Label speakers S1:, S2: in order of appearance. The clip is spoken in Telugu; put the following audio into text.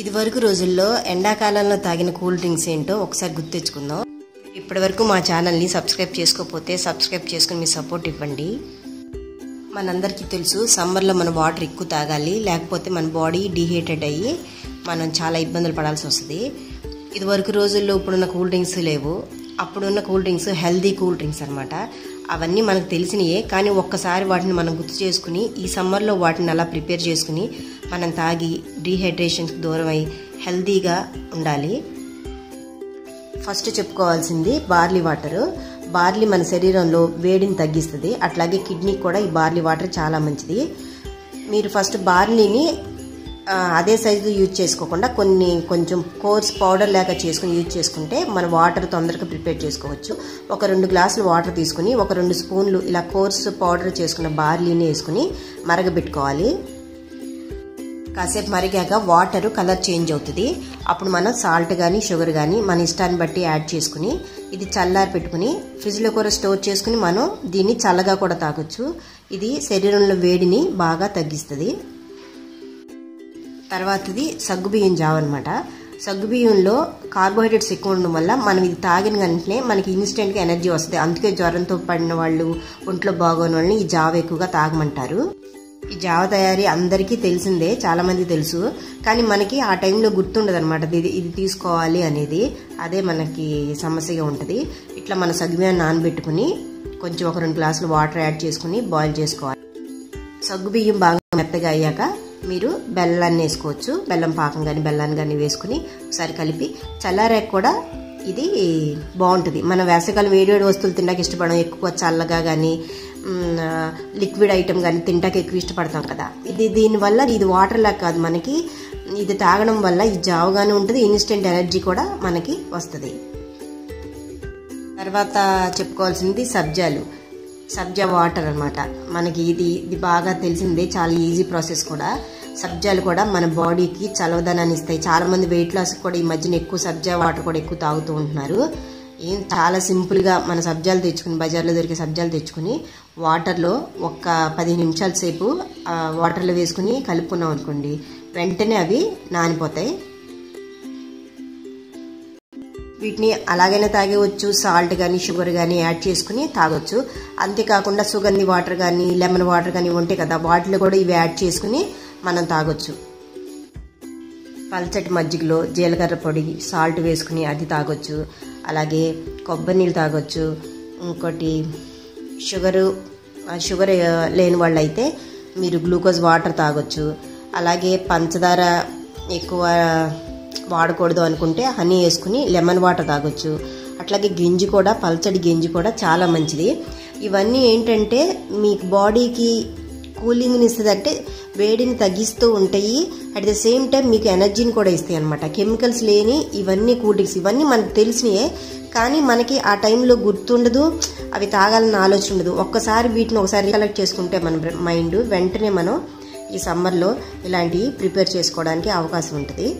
S1: ఇదివరకు రోజుల్లో ఎండాకాలంలో తాగిన కూల్ డ్రింక్స్ ఏంటో ఒకసారి గుర్తు తెచ్చుకుందాం. ఇప్పటివరకు మా ఛానల్ని సబ్స్క్రైబ్ చేసుకోకపోతే సబ్స్క్రైబ్ చేసుకుని మీ సపోర్ట్ ఇవ్వండి. మనందరికీ తెలుసు సమ్మర్లో మన వాటర్ ఎక్కువ తాగాలి లేకపోతే మన బాడీ డిహైడ్రేట్ అయ్యి మనం చాలా ఇబ్బందులు పడాల్సి వస్తుంది. ఇదివరకు రోజుల్లో ఇప్పుడున్న కూల్ డ్రింక్స్ లేవు. అప్పుడున్న cool drinks healthy cool drinks అనమాట అవన్నీ మనకు తెలిసినయే కానీ ఒక్కసారి వాటిని మనం గుర్తు చేసుకుని ఈ సమ్మర్లో వాటిని అలా ప్రిపేర్ చేసుకుని మనం తాగి డీహైడ్రేషన్కి దూరం అయి హెల్దీగా ఉండాలి. ఫస్ట్ చెప్పుకోవాల్సింది బార్లీ వాటర్. బార్లీ మన శరీరంలో వేడిని తగ్గిస్తుంది. అట్లాగే కిడ్నీకి కూడా ఈ బార్లీ వాటర్ చాలా మంచిది. మీరు ఫస్ట్ బార్లీని అదే సైజు యూజ్ చేసుకోకుండా కొన్ని కొంచెం కోర్స్ పౌడర్ లేక చేసుకుని యూజ్ చేసుకుంటే మన వాటర్ తొందరగా ప్రిపేర్ చేసుకోవచ్చు. ఒక రెండు గ్లాసులు వాటర్ తీసుకుని ఒక రెండు స్పూన్లు ఇలా కోర్స్ పౌడర్ చేసుకున్న బార్లీని వేసుకుని మరగబెట్టుకోవాలి. కాసేపు మరిగాక వాటర్ కలర్ చేంజ్ అవుతుంది. అప్పుడు మనం సాల్ట్ కానీ షుగర్ కానీ మన ఇష్టాన్ని బట్టి యాడ్ చేసుకుని ఇది చల్లారి పెట్టుకుని ఫ్రిడ్జ్లో కూడా స్టోర్ చేసుకుని మనం దీన్ని చల్లగా కూడా తాగొచ్చు. ఇది శరీరంలో వేడిని బాగా తగ్గిస్తుంది. తర్వాతది సగ్గుబియ్యం జావ అనమాట సగ్గుబియ్యంలో కార్బోహైడ్రేట్స్ ఎక్కువ ఉండడం వల్ల మనం ఇది తాగిన వెంటనే మనకి ఇన్స్టెంట్గా ఎనర్జీ వస్తుంది. అందుకే జ్వరంతో పడిన వాళ్ళు ఒంట్లో బాగోని వాళ్ళని ఈ జావ ఎక్కువగా తాగమంటారు. ఈ జావ తయారీ అందరికీ తెలిసిందే చాలామంది తెలుసు. కానీ మనకి ఆ టైంలో గుర్తుండదు అనమాట ఇది ఇది తీసుకోవాలి అనేది. అదే మనకి సమస్యగా ఉంటుంది. ఇట్లా మన సగ్గుబియ్యాన్ని నానబెట్టుకుని కొంచెం ఒక రెండు గ్లాసులు వాటర్ యాడ్ చేసుకుని బాయిల్ చేసుకోవాలి. సగ్గుబియ్యం బాగా మెత్తగా అయ్యాక మీరు బెల్లాన్ని వేసుకోవచ్చు. బెల్లం పాకం కానీ బెల్లాన్ని కానీ వేసుకుని ఒకసారి కలిపి చల్లారాక కూడా ఇది బాగుంటుంది. మన వేసవికాలం వేడి వేడి వస్తువులు తినడానికి ఇష్టపడడం ఎక్కువ చల్లగా కానీ లిక్విడ్ ఐటమ్ కానీ తింటాకి ఎక్కువ ఇష్టపడతాం కదా. ఇది దీనివల్ల ఇది వాటర్ లాగా కాదు మనకి. ఇది తాగడం వల్ల ఇది జావుగానే ఉంటుంది. ఇన్స్టెంట్ ఎనర్జీ కూడా మనకి వస్తుంది. తర్వాత చెప్పుకోవాల్సింది సబ్జాలు. సబ్జా వాటర్ అనమాట మనకి ఇది ఇది బాగా తెలిసిందే. చాలా ఈజీ ప్రాసెస్ కూడా. సబ్జాలు కూడా మన బాడీకి చలవదనాన్ని ఇస్తాయి. చాలామంది వెయిట్ లాస్ కూడా ఈ మధ్యన ఎక్కువ సబ్జా వాటర్ కూడా ఎక్కువ తాగుతూ ఉంటున్నారు. ఏం చాలా సింపుల్గా మన సబ్జాలు తెచ్చుకుని బజార్లో దొరికే సబ్జాలు తెచ్చుకుని వాటర్లో ఒక పదిహేను నిమిషాల సేపు వాటర్లో వేసుకుని కలుపుకున్నాం అనుకోండి వెంటనే అవి నానిపోతాయి. వీటిని అలాగైనా తాగేవచ్చు సాల్ట్ కానీ షుగర్ కానీ యాడ్ చేసుకుని తాగొచ్చు. అంతేకాకుండా సుగంధి వాటర్ కానీ లెమన్ వాటర్ కానీ ఉంటాయి కదా వాటిలో కూడా ఇవి యాడ్ చేసుకుని మనం తాగొచ్చు. పల్చటి మజ్జిగలో జీలకర్ర పొడి సాల్ట్ వేసుకుని అది తాగొచ్చు. అలాగే కొబ్బరి నీళ్ళు తాగొచ్చు. ఇంకోటి షుగరు షుగర్ లేని వాళ్ళు అయితే మీరు గ్లూకోజ్ వాటర్ తాగొచ్చు. అలాగే పంచదార ఎక్కువ వాడకూడదు అనుకుంటే హనీ వేసుకుని లెమన్ వాటర్ తాగొచ్చు. అట్లాగే గింజి కూడా పల్చడి గింజి కూడా చాలా మంచిది. ఇవన్నీ ఏంటంటే మీ బాడీకి కూలింగ్ని ఇస్తుంది అంటే వేడిని తగ్గిస్తూ ఉంటాయి. అట్ ద సేమ్ టైం మీకు ఎనర్జీని కూడా ఇస్తాయి అనమాట కెమికల్స్ లేని ఇవన్నీ కూల్ డ్రింక్స్ ఇవన్నీ మనకు తెలిసినయే. కానీ మనకి ఆ టైంలో గుర్తుండదు అవి తాగాలని ఆలోచన ఉండదు. ఒక్కసారి వీటిని ఒకసారి రికలెక్ట్ చేసుకుంటే మన మైండ్ వెంటనే మనం ఈ సమ్మర్లో ఇలాంటివి ప్రిపేర్ చేసుకోవడానికి అవకాశం ఉంటుంది.